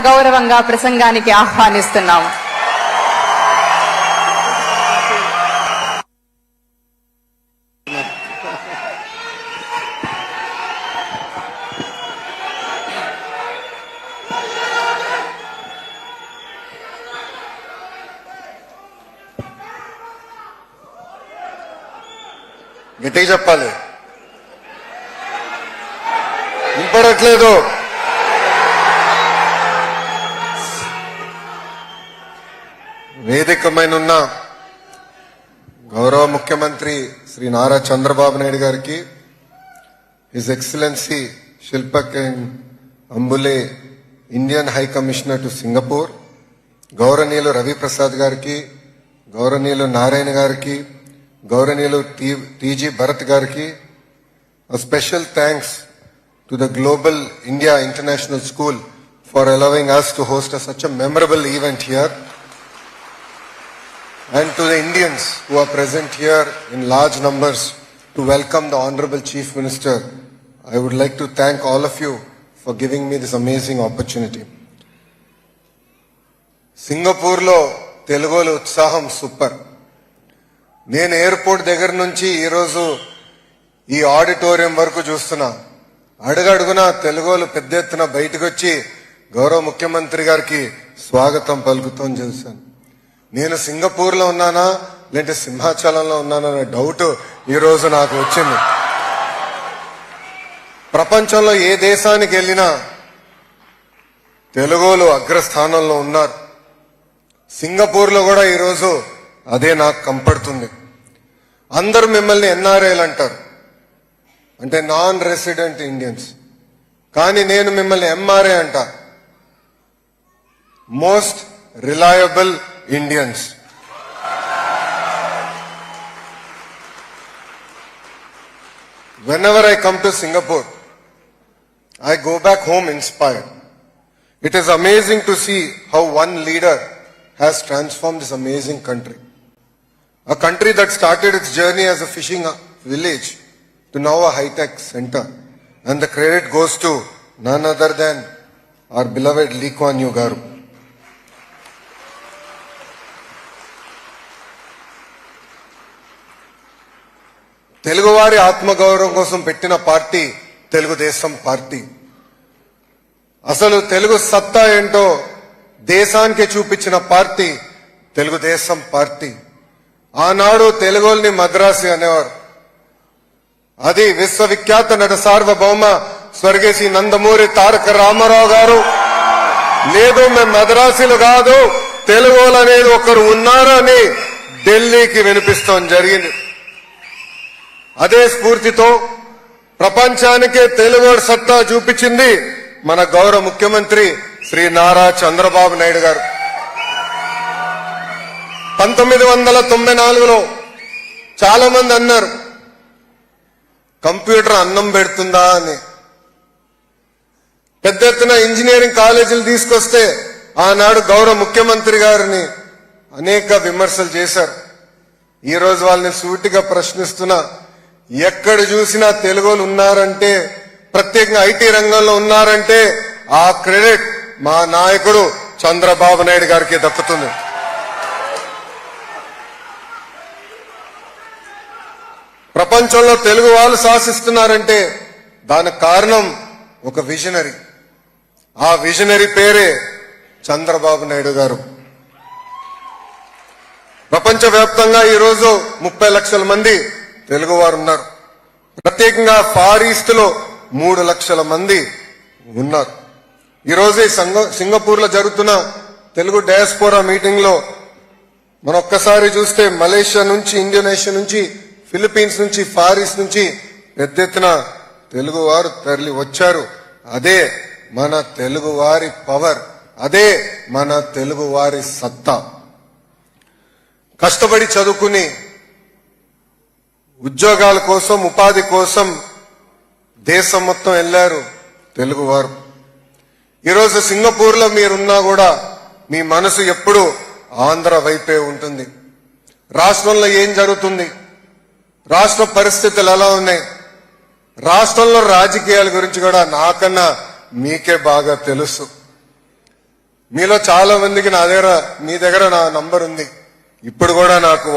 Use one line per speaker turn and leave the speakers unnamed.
సగౌరవంగా ప్రసంగానికి ఆహ్వానిస్తున్నాం.
గట్టిగా చెప్పాలి. వినపడట్లేదు. వేదికమైన ఉన్న గౌరవ ముఖ్యమంత్రి శ్రీ నారా చంద్రబాబు నాయుడు గారికి his excellency Shilpak Ambule Indian high commissioner to Singapore గౌరవనీయులు రవిప్రసాద్ గారికి గౌరవనీయులు నారాయణ గారికి గౌరవనీయులు టీజీ భరత్ గారికి special thanks to the global India international school for allowing us to host such memorable event a. And to the Indians who are present here in large numbers to welcome the Honorable Chief Minister, I would like to thank all of you for giving me this amazing opportunity. సింగపూర్లో తెలుగులో ఉత్సాహం super నేను airport దగ్గర నుంచి ఈరోజు ఈ auditorium వరకు చూస్తున్నా అడుగడుగున తెలుగులు పెద్ద ఎత్తున బయటకు వచ్చి గౌరవ ముఖ్యమంత్రి గారికి స్వాగతం పలుకుతాం చూశాను నేను సింగపూర్లో ఉన్నానా? లేదంటే సింహాచలంలో ఉన్నానా అనే డౌట్ ఈ రోజు నాకు వచ్చింది. ప్రపంచంలో ఏ దేశానికి వెళ్ళినా తెలుగులు అగ్రస్థానంలో ఉన్నారు. సింగపూర్లో కూడా ఈరోజు అదే నాకు కంపడుతుంది. అందరూ మిమ్మల్ని ఎన్ఆర్ఐలు అంటారు. అంటే నాన్ రెసిడెంట్ ఇండియన్స్ కానీ నేను మిమ్మల్ని ఎంఆర్ఏ అంట. Most reliable Indians. Whenever I come to Singapore, I go back home inspired. It is amazing to see how one leader has transformed this amazing country. A country that started its journey as a fishing uh, village to now a high-tech center. And the credit goes to none other than our beloved Lee Kuan Yew Garu. తెలుగువారి ఆత్మగౌరవం కోసం పెట్టిన party Telugu Desam party. అసలు తెలుగు సత్తా ఏంటో దేశానికి చూపించిన party Telugu Desam party. ఆనాడు తెలుగుల్ని మద్రాసి అనేవారు. అది విశ్వవిఖ్యాత నట సార్వభౌమ స్వర్గేసి నందమూరి తారక రామారావు గారు. లేదు మేము మద్రాసులు కాదు తెలుగులు అనేది ఒకరు ఉన్నారని ఢిల్లీకి వినిపిస్తాం జరిగింది. అదే స్ఫూర్తితో ప్రపంచానికే తెలుగు సత్తా చూపించింది మన గౌరవ ముఖ్యమంత్రి శ్రీ నారా చంద్రబాబు నాయుడు గారు. పంతొమ్మిది వందల తొంభై నాలుగులో చాలా మంది అన్నారు కంప్యూటర్ అన్నం పెడుతుందా? అని. పెద్ద ఎత్తున ఇంజనీరింగ్ కాలేజీలు తీసుకొస్తే ఆనాడు గౌరవ ముఖ్యమంత్రి గారిని అనేక విమర్శలు చేశారు. ఈ రోజు వాళ్ళని సూటిగా ప్రశ్నిస్తున్నా ఎక్కడ చూసినా తెలుగులు ఉన్నారంటే ప్రత్యేకంగా ఐటీ రంగంలో ఉన్నారంటే ఆ క్రెడిట్ మా నాయకుడు చంద్రబాబు నాయుడు గారికి దక్కుతుంది. ప్రపంచంలో తెలుగు వాళ్ళు శాసిస్తున్నారంటే దానికి కారణం ఒక విజనరీ. ఆ విజనరీ పేరే చంద్రబాబు నాయుడు గారు. ప్రపంచవ్యాప్తంగా ఈరోజు ముప్పై లక్షల మంది తెలుగు వారు ఉన్నారు. ప్రత్యేకంగా ఫార్ ఈస్ట్లో మూడు లక్షల మంది ఉన్నారు. ఈరోజు సింగపూర్లో జరుగుతున్న తెలుగు డయాస్పోరా మీటింగ్లో మనం ఒక్కసారి చూస్తే మలేషియా నుంచి ఇండోనేషియా నుంచి ఫిలిప్పీన్స్ నుంచి ఫార్ ఈస్ట్ నుంచి పెద్ద ఎత్తున తెలుగు వారు తరలి వచ్చారు. అదే మన తెలుగు వారి పవర్. అదే మన తెలుగు వారి సత్తా. కష్టపడి చదువుకుని ఉద్యోగాల కోసం ఉపాధి కోసం దేశం మొత్తం వెళ్ళారు తెలుగువారు. ఈరోజు సింగపూర్లో మీరున్నా కూడా మీ మనసు ఎప్పుడు ఆంధ్ర వైపే ఉంటుంది. రాష్ట్రంలో ఏం జరుగుతుంది? రాష్ట్ర పరిస్థితులు ఎలా ఉన్నాయి? రాష్ట్రంలో రాజకీయాల గురించి కూడా నాకన్నా మీకే బాగా తెలుసు. మీలో చాలా మందికి నా దగ్గర మీ దగ్గర నా నంబర్ ఉంది. ఇప్పుడు కూడా నాకు